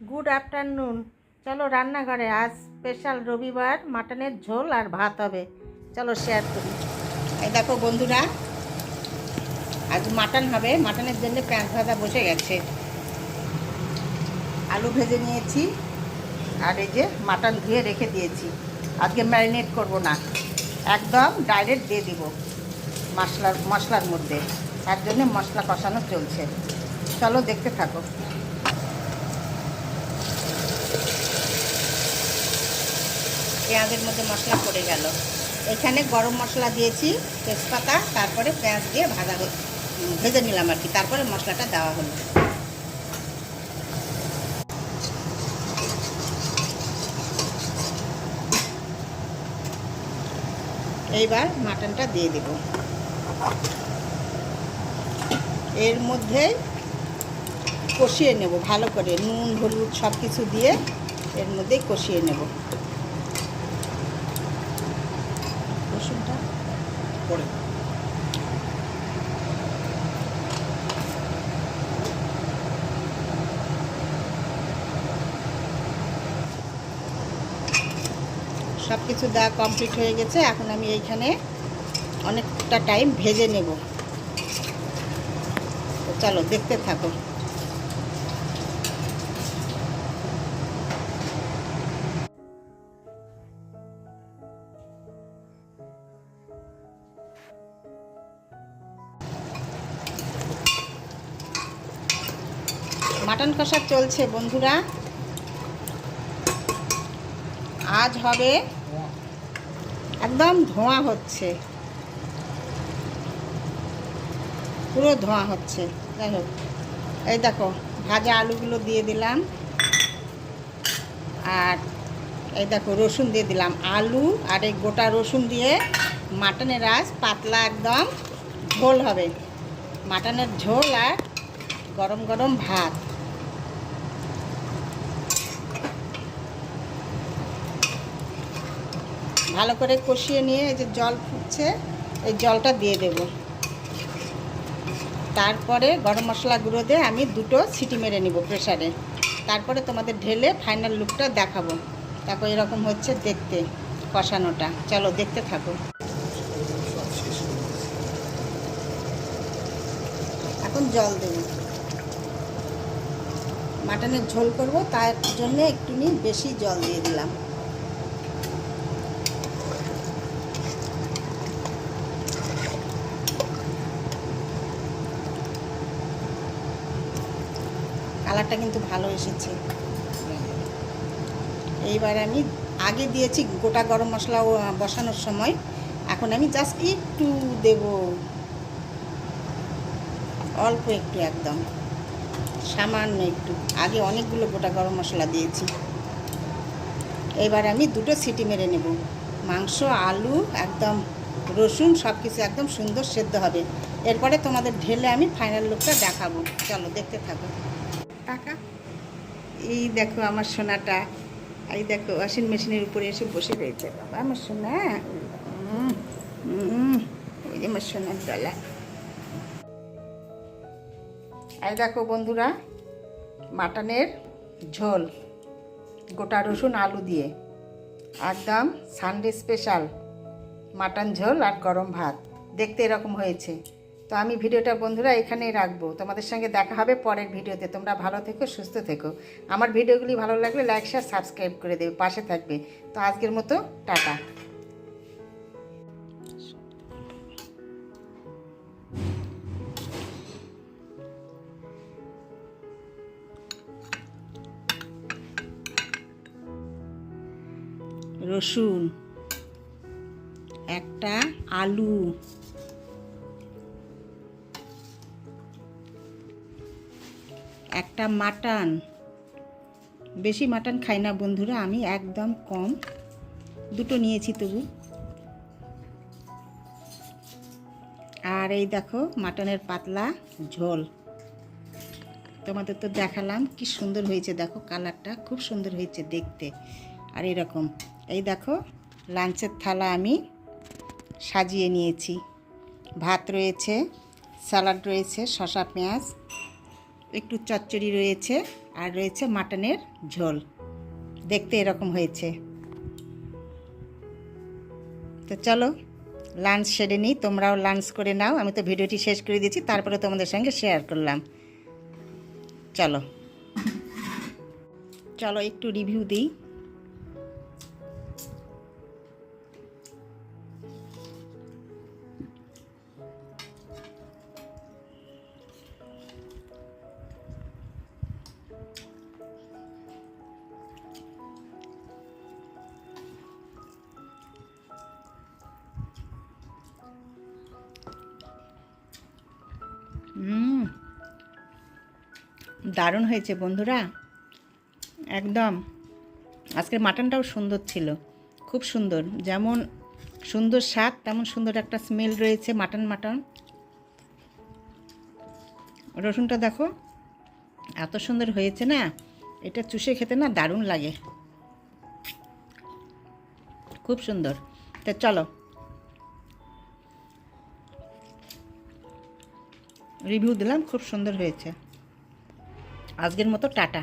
Good afternoon চলো রান্নাঘরে, আজ স্পেশাল রবিবার মাটনের ঝোল আর ভাত হবে। চলো শেয়ার করি। এই দেখো বন্ধুরা, আজ মাটন হবে। মাটনের জন্য পেঁয়াজ ভাজা বসে গেছে। আলু ভেজে নিয়েছি, আর এই যে মাটন ধুয়ে রেখে দিয়েছি। আজকে ম্যারিনেট করব না। একদম ডাইরেক্ট দিয়ে দিব মশলার মশলার মধ্যে। তার জন্য মশলা কষানো চলছে। চলো দেখতে থাকো। পেঁয়াজের মধ্যে মশলা পড়ে গেল। এখানে গরম মশলা দিয়েছি, তেজপাতা, তারপরে পেঁয়াজ দিয়ে ভাজা ভেজে নিলাম আর কি, তারপরে মশলাটা দেওয়া হলো। এইবার মাটনটা দিয়ে দেব। এর মধ্যে কষিয়ে নেব, ভালো করে নুন, হলুদ সব কিছু দিয়ে এর মধ্যেই কষিয়ে নেব। রসুনটা পরে। সব কিছু দেওয়া কমপ্লিট হয়ে গেছে এখন আমি এইখানে অনেকটা টাইম ভেজে নেব। তো চলো দেখতে থাকো। মাটন কষা চলছে বন্ধুরা। আজ হবে একদম ধোঁয়া হচ্ছে। পুরো ধোঁয়া হচ্ছে। যাই হোক, এই দেখো, ভাজা আলুগুলো দিয়ে দিলাম। আর এই দেখো, রসুন দিয়ে দিলাম। আলু আর এই গোটা রসুন দিয়ে মাটনের আজ পাতলা একদম ঝোল হবে। মাটনের ঝোল আর গরম গরম ভাত। ভালো করে কষিয়ে নিয়ে এই যে জল ফুটছে, এই জলটা দিয়ে দেব। তারপরে গরম মশলা গুঁড়ো দিয়ে আমি দুটো সিটি মেরে নিব প্রেশারে তারপরে তোমাদের ঢেলে ফাইনাল লুকটা দেখাবো। তারপর এরকম হচ্ছে দেখতে, কষানোটা। চলো দেখতে থাকো। এখন জল দেব। মাটনের ঝোল করব, তার জন্য একটু বেশি জল দিয়ে দিলাম। কালারটা কিন্তু ভালো এসেছে। এইবার আমি আগে দিয়েছি গোটা গরম মশলা বসানোর সময়। এখন আমি জাস্ট একটু দেব। অল্প একটু একদম। সামান্য একটু। আগে অনেকগুলো গোটা গরম মশলা দিয়েছি। এবার আমি দুটো সিটি মেরে নেব। মাংস, আলু, একদম রসুন সব কিছু একদম সুন্দর সেদ্ধ হবে। এরপরে তোমাদের ঢেলে আমি ফাইনাল লুকটা দেখাবো। চলো দেখতে থাকো। টাকা? এই দেখো আমার সোনাটা। এই দেখো ওয়াশিং মেশিনের উপরে এসে বসে রয়েছে। বাবা, আমার সোনা। ওই যে আমার সোনার ডলা এই দেখো বন্ধুরা, মাটনের ঝোল। গোটা রসুন, আলু দিয়ে। একদম সানডে স্পেশাল মাটন ঝোল আর গরম ভাত। দেখতে এরকম হয়েছে। তো আমি ভিডিওটা বন্ধুরা এখানেই রাখব। তোমাদের সঙ্গে দেখা হবে পরের ভিডিওতে। তোমরা ভালো থেকো, সুস্থ থেকো। আমার ভিডিওগুলি ভালো লাগলে লাইক শেয়ার সাবস্ক্রাইব করে দেবে, পাশে থাকবে। তো আজকের মতো, টাটা। রসুন, একটা আলু। একটা মাটন। বেশি মাটন খাই না বন্ধুরা, আমি একদম কম। দুটো নিয়েছি তবু। আর এই দেখো মাটনের পাতলা ঝোল। তোমাদের তো দেখালাম কি সুন্দর হয়েছে, দেখো কালারটা খুব সুন্দর হয়েছে দেখতে। আর এরকম, এই দেখো লাঞ্চের থালা আমি সাজিয়ে নিয়েছি। ভাত রয়েছে, স্যালাড রয়েছে, শসা, পেঁয়াজ একটু চচ্চড়ি রয়েছে আর রয়েছে মাটনের ঝোল। দেখতে এরকম হয়েছে। তো চলো লাঞ্চ সেরে নিই, তোমরাও লাঞ্চ করে নাও। আমি তো ভিডিওটি শেষ করে দিয়েছি, তারপরে তোমাদের সঙ্গে শেয়ার করলাম। চলো। চলো, একটু রিভিউ দিই। হুম। দারুণ হয়েছে বন্ধুরা। একদম। আজকের মাটনটাও সুন্দর ছিল। খুব সুন্দর। যেমন সুন্দর স্বাদ, তেমন সুন্দর একটা স্মেল রয়েছে মাটন মাটন। রসুনটা দেখো, এত সুন্দর হয়েছে না? এটা চুষে খেতে না দারুণ লাগে। খুব সুন্দর। তা চলো রিভিউ দিলাম খুব সুন্দর হয়েছে। আজকের মতো টাটা।